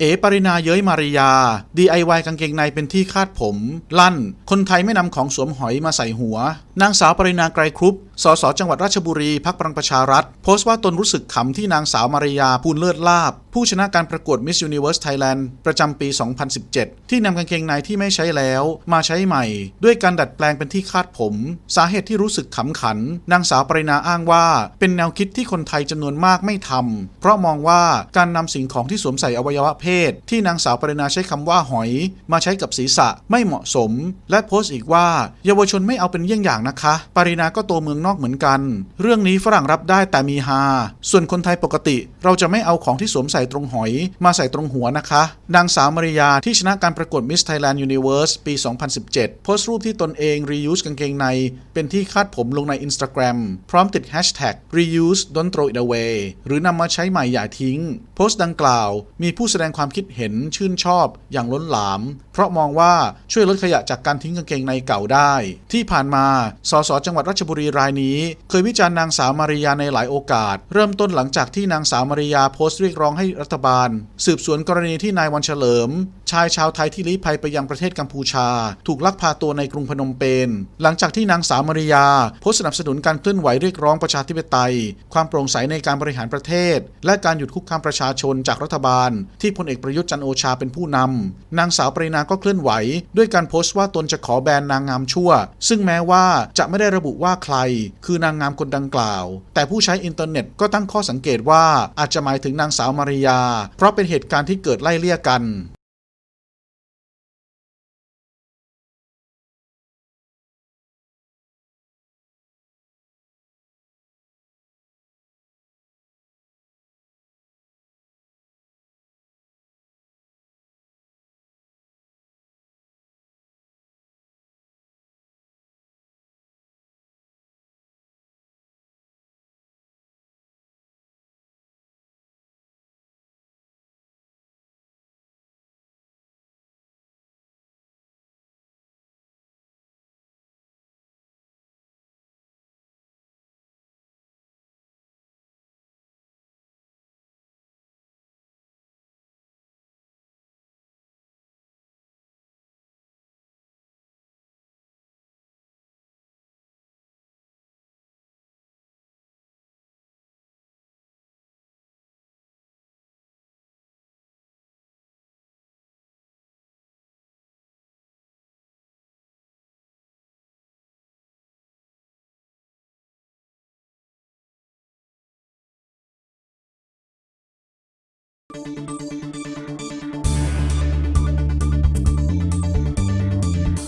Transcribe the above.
เอปรินาเย้ยมาริยา DIY กางเกงในเป็นที่คาดผม ลั่น คนไทยไม่นำของสวมหอยมาใส่หัว นางสาวปรินาไกรครุปสสจังหวัดราชบุรีพักพลังประชารัฐ โพสต์ว่าตนรู้สึกขำที่นางสาวมาริยาพูนเลิศลาบ ผู้ชนะการประกวด Miss Universe Thailand ประจำปี 2017 ที่นำกางเกงในที่ไม่ใช้แล้ว มาใช้ใหม่ ด้วยการดัดแปลงเป็นที่คาดผม สาเหตุที่รู้สึกขำขัน นางสาวปรินาอ้างว่า เป็นแนวคิดที่คนไทยจำนวนมากไม่ทำเพราะมองว่าการนำสิ่งของที่สวมใส่อวัยวะเพศ ที่นางสาวปรินาใช้คำว่าหอย มาใช้กับศีรษะไม่เหมาะสม และโพสต์อีกว่า เยาวชนไม่เอาเป็นเยี่ยงอย่างนะคะ ปรินาก็โตเมืองนอกเหมือนกัน เรื่องนี้ฝรั่งรับได้แต่มีฮาส่วนคนไทยปกติ เราจะไม่เอาของที่สวมใส่ตรงหอย มาใส่ตรงหัวนะคะ นางสาวมาริยาที่ชนะการประกวด Miss Thailand Universe ปี 2017 โพสต์รูปที่ตนเอง reuse กางเกงใน เป็นที่คาดผมลงใน Instagram พร้อมติด hashtag reuse don't throw it away หรือนำมาใช้ใหม่อย่าทิ้ง โพสต์ดังกล่าว มีผู้แสดงความคิดเห็นชื่นชอบอย่างล้นหลาม เพราะมองว่าช่วยลดขยะจากการทิ้งกางเกงในเก่าได้ ที่ผ่านมา สสจังหวัดราชบุรีรายนี้ เคยวิจารณ์นางสาวมาริยาในหลายโอกาส เริ่มต้นหลังจากที่นางสาวมาริยาโพสต์เรียกร้องให้รัฐบาล สืบสวนกรณีที่นายวันเฉลิม ชายชาวไทยที่ลี้ภัยไปยังประเทศกัมพูชา ถูกลักพาตัวในกรุงพนมเปญหลังจากที่นางสาวมาริยาโพสต์สนับสนุนการเคลื่อนไหวเรียกร้องประชาธิปไตย ความโปร่งใสในการบริหารประเทศ และการหยุดคุกคามประชาชนจากรัฐบาล ที่พลเอกประยุทธ์จันโอชาเป็นผู้นำนางสาวปรินาก็เคลื่อนไหว ด้วยการโพสต์ว่าตนจะขอแบนนางงามชั่ว ซึ่งแม้ว่าจะไม่ได้ระบุว่าใคร คือนางงามคนดังกล่าว แต่ผู้ใช้อินเทอร์เน็ตก็ตั้งข้อสังเกตว่าอาจจะหมายถึงนางสาวมาริยา เพราะเป็นเหตุการณ์ที่เกิดไล่เลี่ยกัน